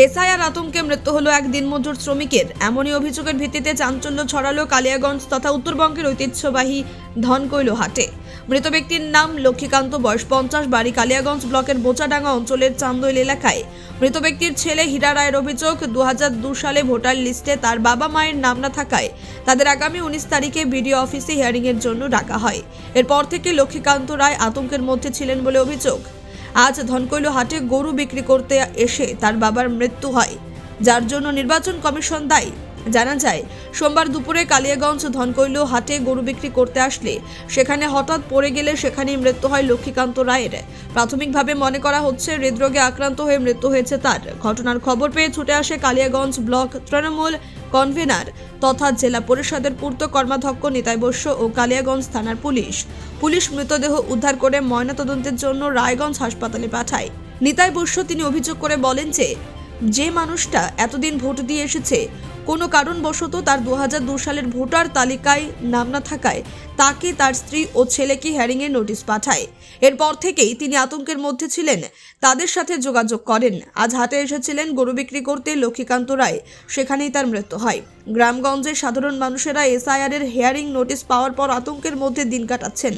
SIR আতঙ্কে মৃত্যু হলো এক দিনমজুর শ্রমিকের। এমনই অভিযোগের ভিত্তিতে চাঞ্চল্য ছড়ালো কালিয়াগঞ্জ তথা উত্তরবঙ্গের ঐতিহ্যবাহী ধনকৈল হাটে। মৃত ব্যক্তির নাম লক্ষ্মীকান্ত, বয়স পঞ্চাশ, বাড়ি কালিয়াগঞ্জ ব্লকের বোচাডাঙ্গা অঞ্চলের চান্দৈল এলাকায়। মৃত ব্যক্তির ছেলে হীরা রায়ের অভিযোগ দু সালে ভোটার লিস্টে তার বাবা মায়ের নাম না থাকায় তাদের আগামী উনিশ তারিখে বিডিও অফিসে হিয়ারিংয়ের জন্য ডাকা হয়। এরপর থেকে লক্ষ্মীকান্ত রায় আতঙ্কের মধ্যে ছিলেন বলে অভিযোগ। আজ ধনকৈল হাটে গরু বিক্রি করতে এসে তার বাবার মৃত্যু হয়। যার জন্য নির্বাচন কমিশন দায়ী। জানা যায়, সোমবার দুপুরে কালিয়াগঞ্জ ধনকৈল হাটে গরু বিক্রি করতে আসলে সেখানে হঠাৎ পড়ে গেলে সেখানেই মৃত্যু হয় লক্ষ্মীকান্ত রায়ের। প্রাথমিকভাবে মনে করা হচ্ছে, হৃদরোগে আক্রান্ত হয়ে মৃত্যু হয়েছে তার। ঘটনার খবর পেয়ে ছুটে আসে কালিয়াগঞ্জ ব্লক তৃণমূল কনভেনার তথা জেলা পরিষদের পূর্ত কর্মাধ্যক্ষ নিতাই বস্য ও কালিয়াগঞ্জ থানার পুলিশ। পুলিশ মৃতদেহ উদ্ধার করে ময়নাতদন্তের জন্য রায়গঞ্জ হাসপাতালে পাঠায়। নিতাই বস্য তিনি অভিযোগ করে বলেন যে যে মানুষটা এতদিন ভোট দিয়ে এসেছে, কোনো কারণবশত তার দু সালের ভোটার তালিকায় নাম না থাকায় তাকে তার স্ত্রী ও ছেলেকে হ্যারিংয়ের নোটিশ পাঠায়। এরপর থেকেই তিনি আতঙ্কের মধ্যে ছিলেন। তাদের সাথে যোগাযোগ করেন। আজ হাটে এসেছিলেন গরু বিক্রি করতে লক্ষ্মীকান্ত রায়। সেখানেই তার মৃত্যু হয়। গ্রামগঞ্জে সাধারণ মানুষেরা এসআইআর এর হেয়ারিং নোটিশ পাওয়ার পর আতঙ্কের মধ্যে দিন কাটাচ্ছেন।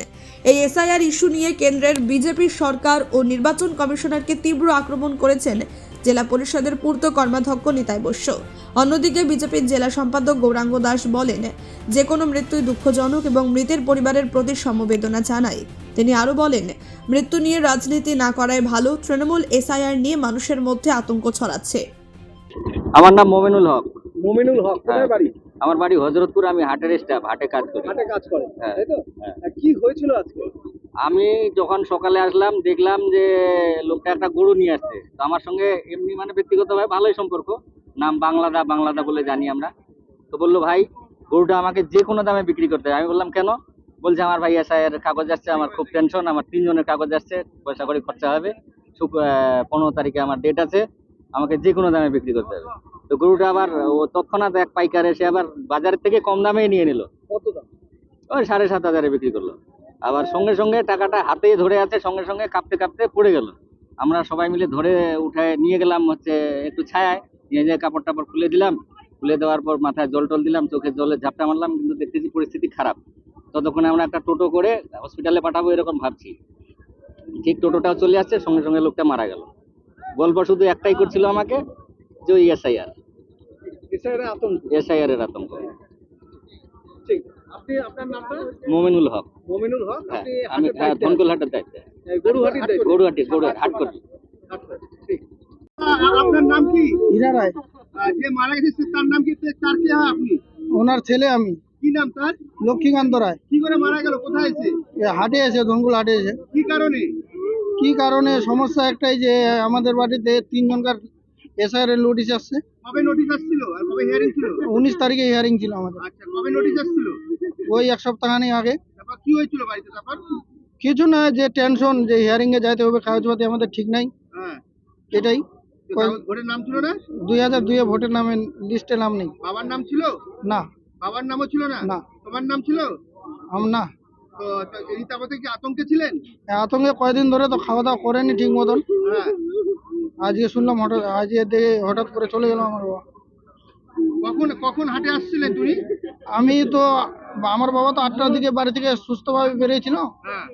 এই এসআইআর ইস্যু নিয়ে কেন্দ্রের বিজেপি সরকার ও নির্বাচন কমিশনারকে তীব্র আক্রমণ করেছেন জেলা পরিষদের পূর্ত কর্মাধ্যক্ষ নিতাই বস্য অন্যদিকে বিজেপির জেলা সম্পাদক গৌরাঙ্গ দাস বলেন, যে কোনো মৃত্যুই দুঃখজনক এবং মৃতের পরিবারের প্রতি সমবেদনা জানায়। তিনি আরও বলেন মৃত্যু নিয়ে রাজনীতি না করায় ভালো তৃণমূল এসআইআর নিয়ে মানুষের মধ্যে আতঙ্ক ছড়াচ্ছে। আমার নাম মোমিনুল হক। মমিনুল হক কোথায় হ্যাঁ। বাড়ি? আমার বাড়ি হজরতপুর আমি হাটের স্টাফ হাটে কাজ করি। হাটে কাজ করেন হ্যাঁ। তাই তো? হ্যাঁ। কি হয়েছিল আজকে? আমি যখন সকালে আসলাম দেখলাম যে লোকটা একটা গরু নিয়ে আসছে। তো আমার সঙ্গে এমনি মানে ব্যক্তিগতভাবে ভালোই সম্পর্ক। নাম বাংলাদা বাংলাদা বলে জানি আমরা। তো বলল ভাই গরুটা আমাকে যে কোনো দামে বিক্রি করতে। আমি বললাম কেন? বলছে আমার ভাই এসআইয়ের কাগজ আসছে আমার খুব টেনশন আমার তিনজনের কাগজ আসছে পয়সা করে খরচা হবে পনেরো তারিখে আমার ডেট আছে আমাকে যে কোনো দামে বিক্রি করতে হবে। তো গরুটা আবার ও তৎক্ষণাৎ এক পাইকার এসে আবার বাজারের থেকে কম দামেই নিয়ে নিল। কত দাম? ওই সাড়ে সাত হাজারে বিক্রি করল। আবার সঙ্গে সঙ্গে টাকাটা হাতে ধরে আছে সঙ্গে সঙ্গে কাঁপতে কাঁপতে পড়ে গেল। আমরা সবাই মিলে ধরে উঠে নিয়ে গেলাম হচ্ছে একটু ছায়ায় নিয়ে যেয়ে কাপড় টাপড় খুলে দিলাম। খুলে দেওয়ার পর মাথায় জল টল দিলাম চোখে জলে ঝাপটা মারলাম কিন্তু দেখতেছি পরিস্থিতি খারাপ। ততক্ষণে আমরা একটা টোটো করে হসপিটালে পাঠাবো এরকম ভাবছি। ঠিক টোটোটাও চলে আসছে সঙ্গে সঙ্গে লোকটা মারা গেল। গল্প শুধু একটাই করছিল আমাকে যে ওই এসআইআর। এসআইআর এর আতঙ্ক। ঠিক। আপনি আপনার নামটা? মোমিনুল হক। মমিনুল হক হ্যাঁ আপনি আমি হাটের হ্যাঁ দায়িত্বে গরুহাটি হাট ঠিক। আপনার নাম কি? হীরা রায়। যে মারা গেছে তার নাম কি তার কে হয় আপনি? ওনার ছেলে আমি। কি নাম তার? লক্ষ্মীকান্ত রায়। কি করে মারা গেল? কোথায় এসে? হাটে এসে ধনকুল হাটে এসে। কি কারণে? কি কারণে? সমস্যা একটাই যে আমাদের বাড়িতে তিনজনকার এর নোটিশ আসছে। কবে নোটিশ আসছিল? আর কবে হিয়ারিং ছিল? উনিশ তারিখে হিয়ারিং ছিল আমাদের। আচ্ছা কবে নোটিশ আসছিল? ওই এক সপ্তাহখানি আগে। তারপর কি হয়েছিল বাড়িতে তারপর? কিছু না যে টেনশন যে হিয়ারিং এ যাইতে হবে কাগজপাতি আমাদের ঠিক নাই। হ্যাঁ। এটাই। ভোটের নাম ছিল না? দুই হাজার দুইয়ে ভোটের নামে লিস্টে নাম নেই। বাবার নাম ছিল? না। বাবার নামও ছিল না? না। তোমার নাম ছিল? আম না। কি আতঙ্কে ছিলেন? আতঙ্কে কয়দিন ধরে তো খাওয়া দাওয়া করেনি ঠিক মতন। হ্যাঁ। আজকে শুনলাম হঠাৎ আজকে দেখে হঠাৎ করে চলে গেল আমার বাবা। কখন কখন হাটে আসছিলেন তুমি? আমি তো আমার বাবা তো আটটার দিকে বাড়ি থেকে সুস্থভাবে বেরিয়েছিল। হ্যাঁ।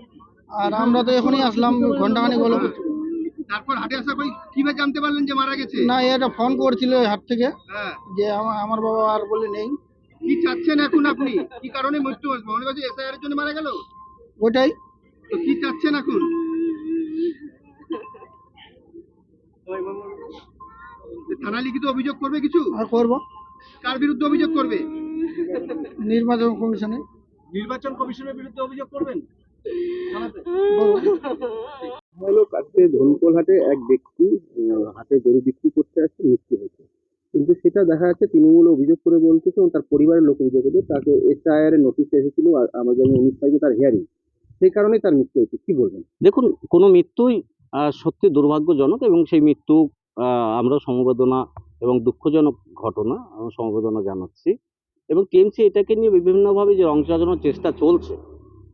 আর আমরা তো এখনই আসলাম ঘন্টাখানিক হলো। তারপর হাটে আসার পর কীভাবে জানতে পারলেন যে মারা গেছে? না এটা ফোন করছিল ওই হাট থেকে হ্যাঁ। যে আমার আমার বাবা আর বলে নেই। কি চাচ্ছেন এখন আপনি? কি কারণে মৃত্যু হয়েছে মনে করছে এসআইআর এর জন্য মারা গেল? ওইটাই। তো কি চাচ্ছেন এখন? থানা লিখিত অভিযোগ করবে কিছু? আর করব। কার বিরুদ্ধে অভিযোগ করবে? নির্বাচন কমিশনে নির্বাচন কমিশনের বিরুদ্ধে অভিযোগ করবেন? থানাতে? আজকে ধনকোল হাটে এক ব্যক্তি হাতে গরু বিক্রি করতে আসছে মৃত্যু হয়েছে। কিন্তু সেটা দেখা যাচ্ছে তৃণমূল অভিযোগ করে বলতেছে এবং তার পরিবারের লোক অভিযোগ করে তাকে এসআইআর এর নোটিশ এসেছিল আর আমার জন্য উনিশ তারিখে তার হিয়ারিং সেই কারণেই তার মৃত্যু হয়েছে। কি বলবেন? দেখুন, কোনো মৃত্যুই সত্যি দুর্ভাগ্যজনক এবং সেই মৃত্যু আমরা সমবেদনা এবং দুঃখজনক ঘটনা সমবেদনা জানাচ্ছি। এবং টিএমসি এটাকে নিয়ে বিভিন্নভাবে যে রং সাজানোর চেষ্টা চলছে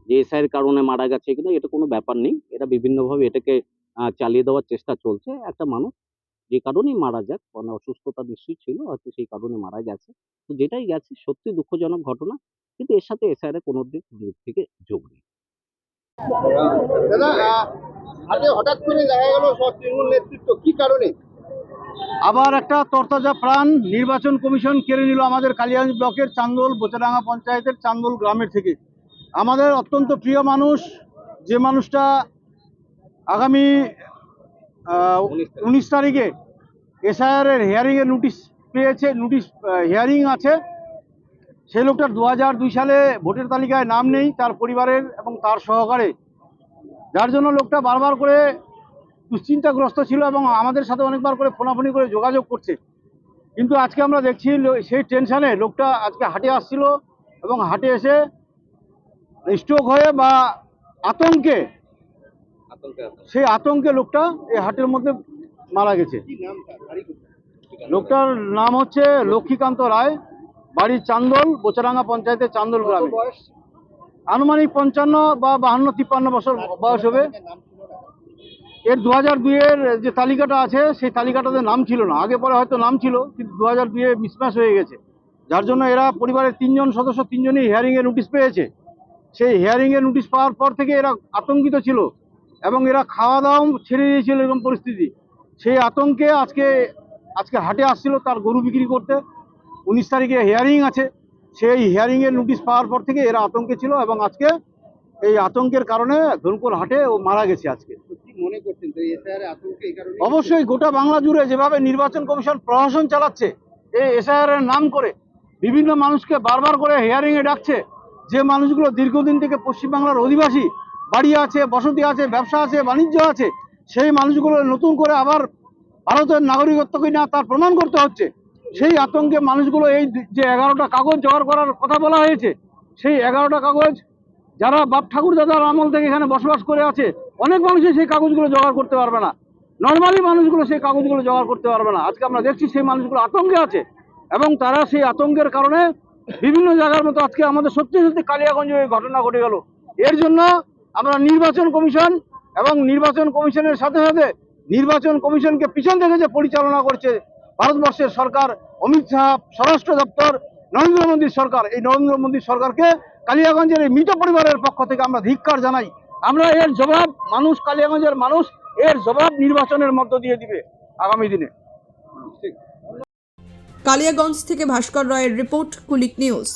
যে এসআইয়ের কারণে মারা গেছে কিনা এটা কোনো ব্যাপার নেই। এটা বিভিন্নভাবে এটাকে চালিয়ে দেওয়ার চেষ্টা চলছে। একটা মানুষ যে কারণেই মারা যাক মানে অসুস্থতা নিশ্চয়ই ছিল হয়তো সেই কারণে মারা গেছে। তো যেটাই গেছে সত্যি দুঃখজনক ঘটনা কিন্তু এর সাথে এসআইআর কোনো দিক দিক থেকে যোগ নেই। হঠাৎ করে দেখা গেল সব তৃণমূল নেতৃত্ব কি কারণে? আবার একটা তরতাজা প্রাণ নির্বাচন কমিশন কেড়ে নিল আমাদের কালিয়াগঞ্জ ব্লকের চান্দোল বোচাডাঙ্গা পঞ্চায়েতের চান্দোল গ্রামের থেকে। আমাদের অত্যন্ত প্রিয় মানুষ যে মানুষটা আগামী উনিশ তারিখে। এসআইআর এর হিয়ারিংয়ের নোটিশ পেয়েছে নোটিশ হিয়ারিং আছে। সেই লোকটার দু হাজার দুই সালে ভোটের তালিকায় নাম নেই তার পরিবারের এবং তার সহকারে। যার জন্য লোকটা বারবার করে দুশ্চিন্তাগ্রস্ত ছিল এবং আমাদের সাথে অনেকবার করে ফোনাফোনি করে যোগাযোগ করছে। কিন্তু আজকে আমরা দেখছি সেই টেনশনে লোকটা আজকে হাটে আসছিল এবং হাটে এসে স্ট্রোক হয়ে বা আতঙ্কে সেই আতঙ্কে লোকটা এই হাটের মধ্যে মারা গেছে? লোকটার নাম হচ্ছে লক্ষ্মীকান্ত রায় বাড়ি চান্দল বোচারাঙ্গা পঞ্চায়েতের চান্দল গ্রামে। বয়স? আনুমানিক পঞ্চান্ন বা বাহান্ন তিপ্পান্ন বছর বয়স হবে। এর দু হাজার দুইয়ের যে তালিকাটা আছে সেই তালিকাটাতে নাম ছিল না। আগে পরে হয়তো নাম ছিল কিন্তু দু হাজার দুইয়ে মিসম্যাচ হয়ে গেছে। যার জন্য এরা পরিবারের তিনজন সদস্য তিনজনই হিয়ারিংয়ের নোটিশ পেয়েছে। সেই হিয়ারিংয়ের নোটিশ পাওয়ার পর থেকে এরা আতঙ্কিত ছিল এবং এরা খাওয়া দাওয়াও ছেড়ে দিয়েছিল এরকম পরিস্থিতি। সেই আতঙ্কে আজকে আজকে হাটে আসছিল তার গরু বিক্রি করতে। উনিশ তারিখে হিয়ারিং আছে। সেই হিয়ারিংয়ের নোটিশ পাওয়ার পর থেকে এরা আতঙ্কে ছিল এবং আজকে এই আতঙ্কের কারণে ধনপুর হাটে ও মারা গেছে আজকে। মনে করছেন? অবশ্যই গোটা বাংলা জুড়ে যেভাবে নির্বাচন কমিশন প্রশাসন চালাচ্ছে এই এসআইআর এর নাম করে বিভিন্ন মানুষকে বারবার করে হিয়ারিং এ ডাকছে যে মানুষগুলো দীর্ঘদিন থেকে পশ্চিমবাংলার অধিবাসী, বাড়ি আছে, বসতি আছে, ব্যবসা আছে, বাণিজ্য আছে, সেই মানুষগুলো নতুন করে আবার ভারতের নাগরিকত্ব কিনা তার প্রমাণ করতে হচ্ছে। সেই আতঙ্কে মানুষগুলো এই যে এগারোটা কাগজ জোগাড় করার কথা বলা হয়েছে, সেই এগারোটা কাগজ যারা বাপ ঠাকুর দাদার আমল থেকে এখানে বসবাস করে আছে, অনেক মানুষই সেই কাগজগুলো জোগাড় করতে পারবে না। নর্মালি মানুষগুলো সেই কাগজগুলো জোগাড় করতে পারবে না। আজকে আমরা দেখছি সেই মানুষগুলো আতঙ্কে আছে এবং তারা সেই আতঙ্কের কারণে বিভিন্ন জায়গার মতো আজকে আমাদের সত্যি সত্যি কালিয়াগঞ্জে এই ঘটনা ঘটে গেল। এর জন্য আমরা নির্বাচন কমিশন এবং নির্বাচন কমিশনের সাথে সাথে নির্বাচন কমিশনকে পিছন থেকে যে পরিচালনা করছে ভারতবর্ষের সরকার, অমিত শাহ, স্বরাষ্ট্র দপ্তর, নরেন্দ্র মোদীর সরকার, এই নরেন্দ্র মোদীর সরকারকে কালিয়াগঞ্জের এই মৃত পরিবারের পক্ষ থেকে আমরা ধিক্কার জানাই। আমরা এর জবাব, মানুষ কালিয়াগঞ্জের মানুষ, এর জবাব নির্বাচনের মধ্য দিয়ে দিবে আগামী দিনে। কালিয়াগঞ্জ থেকে ভাস্কর রয়ের রিপোর্ট কুলিক নিউজ।